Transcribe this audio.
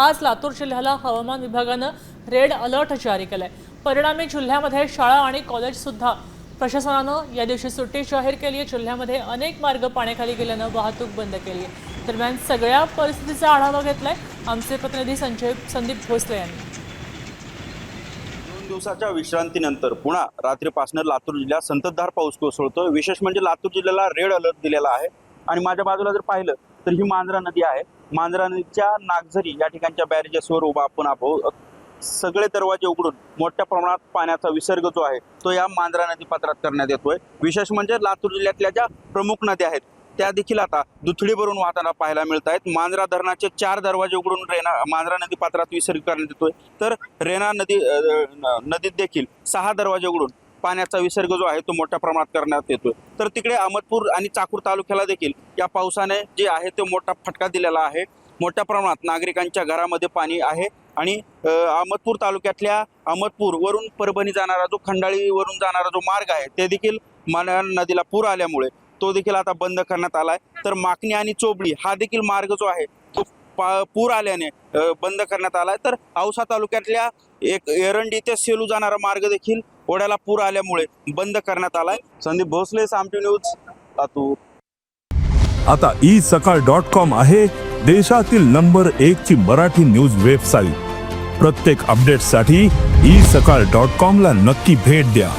आज लातूर जिल्ह्याला हवामान विभागानं रेड अलर्ट जारी केलाय. परिणामी जिल्ह्यामध्ये शाळा आणि कॉलेज सुद्धा प्रशासनानं या दिवशी सुट्टी जाहीर केली आहे जिल्ह्यामध्ये अनेक मार्ग पाण्याखाली गेल्यानं वाहतूक बंद केली आहे दरम्यान सगळ्या परिस्थितीचा आढावा घेतलाय आमचे प्रतिनिधी संजय संदीप भोसले यांनी. दोन दिवसाच्या विश्रांतीनंतर पुन्हा रात्रीपासून लातूर जिल्ह्यात संततधार पाऊस कोसळतोय. विशेष म्हणजे लातूर जिल्ह्याला रेड अलर्ट दिलेला आहे. आणि माझ्या बाजूला जर पाहिलं तर ही मांजरा नदी आहे. मांजरा नदीच्या नागझरी या ठिकाणच्या बॅरेजेसवर उभा आपण आहोत. सगळे दरवाजे उघडून मोठ्या प्रमाणात पाण्याचा विसर्ग जो आहे तो या मांजरा नदी पात्रात करण्यात येतोय. विशेष म्हणजे लातूर जिल्ह्यातल्या ज्या प्रमुख नद्या आहेत त्या देखील आता दुथडी भरून वाहताना पाहायला मिळत आहेत मांजरा धरणाचे चार दरवाजे उघडून रेना मांजरा नदी पात्रात विसर्ग करण्यात येतोय. तर रेना नदी नदीत देखील सहा दरवाजे उघडून पाण्याचा विसर्ग जो आहे तो मोठ्या प्रमाणात करण्यात येतोय. तर तिकडे अहमदपूर आणि चाकूर तालुक्याला देखील या पावसाने जे आहे तो मोठा फटका दिलेला आहे. मोठ्या प्रमाणात नागरिकांच्या घरामध्ये पाणी आहे आणि अहमदपूर तालुक्यातल्या अहमदपूर वरून परभणी जाणारा जो खंडाळीवरून जाणारा जो मार्ग आहे ते देखील माना नदीला पूर आल्यामुळे तो देखील आता बंद करण्यात आलाय. तर माकणी आणि चोबळी हा देखील मार्ग जो आहे तो पा- पूर आल्याने बंद करण्यात आलाय. तर औसा तालुक्यातल्या एक एरंडी ते सेलू जाणारा मार्ग देखील ओढ्याला पूर आल्यामुळे बंद करण्यात आलाय. संदीप भोसले सामटी न्यूज लातूर. आता ई सकाळ डॉट कॉम आहे देशातील नंबर एक ची मराठी न्यूज वेबसाईट. प्रत्येक अपडेटसाठी ई सकाळ डॉट कॉम ला नक्की भेट द्या.